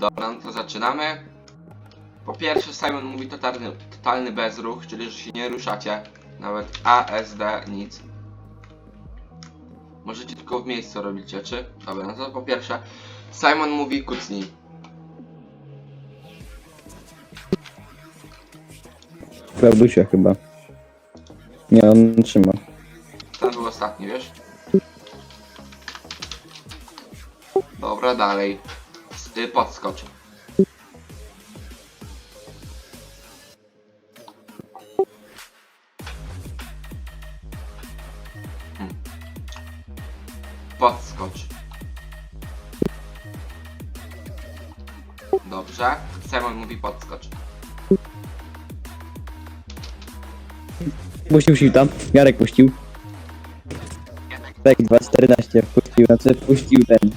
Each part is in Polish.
Dobra, no to zaczynamy. Po pierwsze, Simon mówi totalny, totalny bezruch, czyli że się nie ruszacie. Nawet A, S, D, nic. Możecie tylko w miejscu robić rzeczy. Dobra, no to po pierwsze, Simon mówi kucnij. Klaudusia chyba. Nie, on trzyma. Ten był ostatni, wiesz? Dobra, dalej. Y, Podskocz. Hmm. Podskocz. Dobrze. Simon mówi podskocz. Puścił się tam. Jarek puścił. Tak, 2.14 puścił, znaczy puścił ten.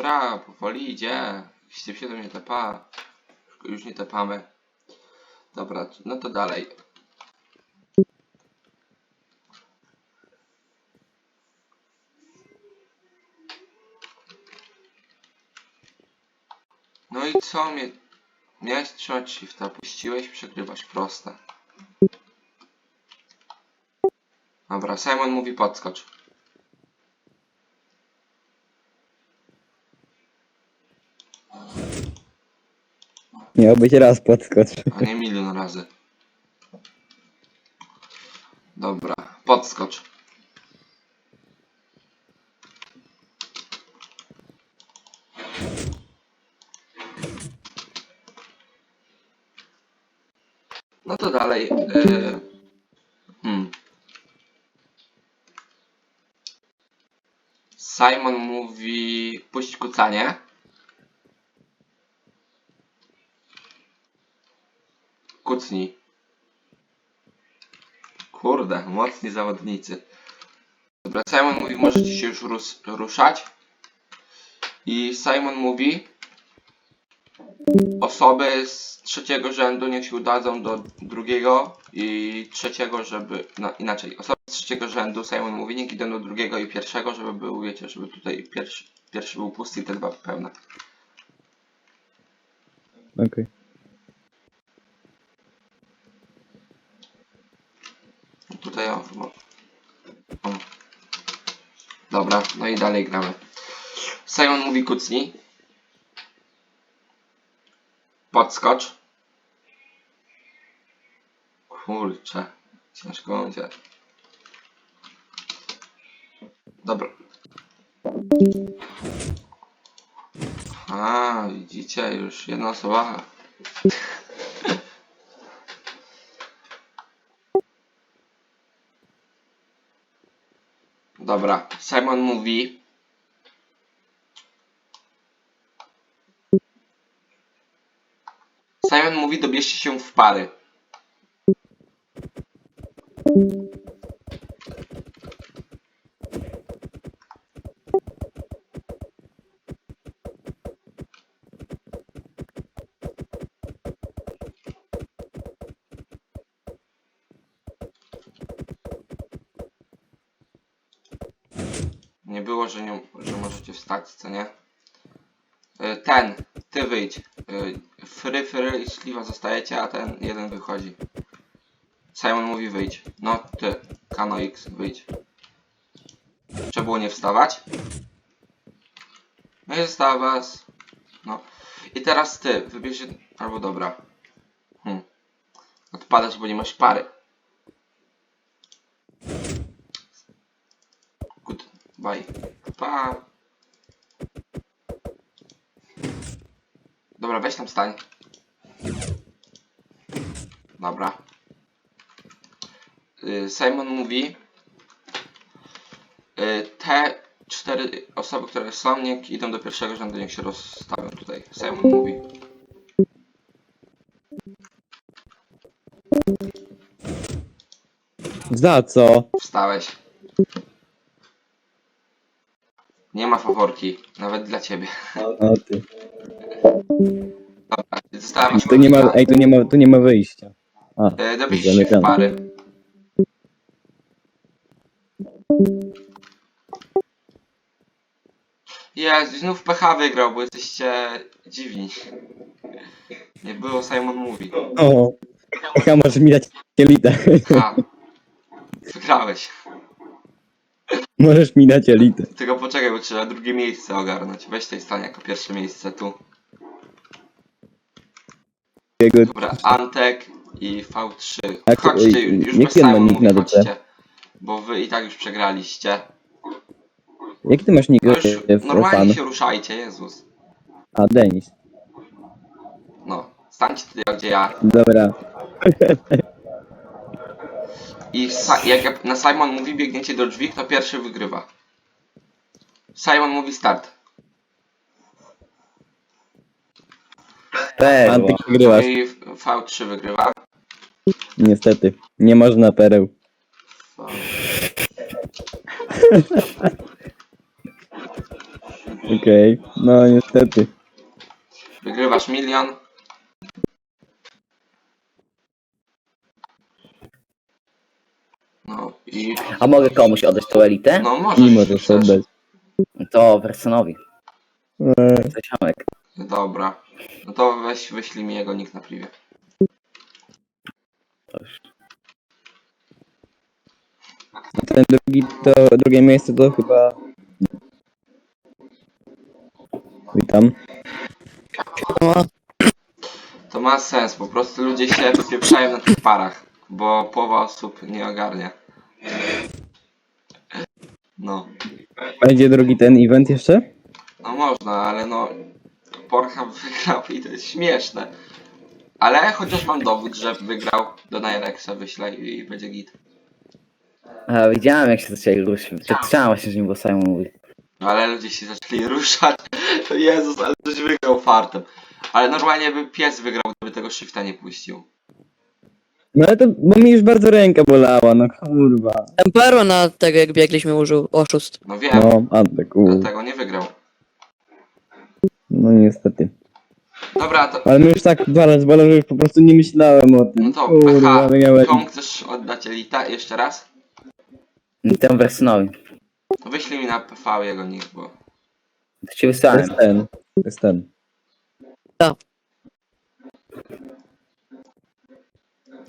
Dobra, powoli idzie. Jeśli się do mnie tepa. Już nie tepamy. Dobra, no to dalej. No i co mnie... Miałeś trzymać shifta, puściłeś, przegrywasz, proste. Dobra, Simon mówi podskocz. Miał być raz podskocz. A nie milion razy. Dobra, podskocz. No to dalej. Yy, hmm. Simon mówi puść kucanie. Kucnij. Kurde, mocni zawodnicy. Dobra, Simon mówi, możecie się już rus ruszać. I Simon mówi, osoby z trzeciego rzędu niech się udadzą do drugiego i trzeciego, żeby, no inaczej, osoby z trzeciego rzędu, Simon mówi, niech idą do drugiego i pierwszego, żeby był, wiecie, żeby tutaj pierwszy, pierwszy był pusty i te dwa pełne. Okej. Tutaj o, o. o. Dobra, no i dalej gramy. Simon mówi kucnij. Podskocz. Kurczę, ciężko będzie. Dobra. A, widzicie, już jedna osoba. Dobra, Simon mówi. Simon mówi, dobierzcie się w pary. Nie było, że, nie, że możecie wstać, co nie? Y, Ten, ty wyjdź. Y, Fry, fry i śliwa zostajecie, a ten jeden wychodzi. Simon mówi wyjdź. No ty, Kano X, wyjdź. Trzeba było nie wstawać? No i została was. No. I teraz ty, wybierz albo dobra. Hmm. Odpadasz, bo nie masz pary. Goodbye. Pa. Dobra, weź tam stań. Dobra. Y, Simon mówi. y, Te cztery osoby, które są, niech idą do pierwszego rzędu, niech się rozstawią tutaj. Simon mówi. Za co? Wstałeś. Nie ma faworki, nawet dla ciebie. O ty. Dobra, została wasza Tu nie ma, ej, tu nie ma, tu nie ma wyjścia. A, E, Dobić się w pary. Jezu, znów PH wygrał, bo jesteście dziwni. Nie było Simon Mówi. O, chyba możesz mi dać elitę. A. Wygrałeś. Możesz mi dać elitę. Tylko poczekaj, bo trzeba drugie miejsce ogarnąć. Weź tej stanie jako pierwsze miejsce tu. Jego... Dobra, Antek i V3. Jak- Chodźcie, ej, już jaki bez on ma Simon nick Mówi na dupę? chodźcie. Bo wy i tak już przegraliście. Jaki ty masz nick No już w normalnie fan? się ruszajcie, Jezus. A, Denis. No, stańcie tutaj gdzie ja. Dobra. I sa- jak ja- na Simon mówi biegniecie do drzwi, kto pierwszy wygrywa. Simon mówi start. Perła. Antyk wygrywasz. I V3 wygrywa. Niestety. Nie można pereł. Okej. No niestety. Wygrywasz milion. No i A mogę komuś oddać tą elitę? no możesz. Nie możesz chcesz. oddać. To Wersonowi. To ziomek. Dobra. No to weź wyślij mi jego nick na privie. Ten drugi, to drugie miejsce to chyba... Witam. To ma sens, po prostu ludzie się wypieprzają na tych parach, bo połowa osób nie ogarnia. No, Będzie drugi ten event jeszcze? no można, ale no Pornhub wygrał i to jest śmieszne. Ale chociaż mam dowód, że wygrał do Nirexa wyślę i będzie git. A, widziałem jak się zaczęli ruszyć. Czytałem właśnie, że nie było mówi. No ale ludzie się zaczęli ruszać. Jezus, ale ktoś wygrał fartem. Ale normalnie by pies wygrał, gdyby tego shifta nie puścił. No ale to, bo mi już bardzo ręka bolała, no kurwa. Empero na tego jak biegliśmy użył oszust. No wiem, No, Antek, u. dlatego nie wygrał. No niestety. Dobra, to, Ale mi już tak dwa razy bolało, że już po prostu nie myślałem o tym. no to kurwa, PH, miałem... Tom chcesz oddać Elita jeszcze raz? Ten Wesnowi. To wyślij mi na PV jego nick, bo... To ci To jest ten. To jest ten.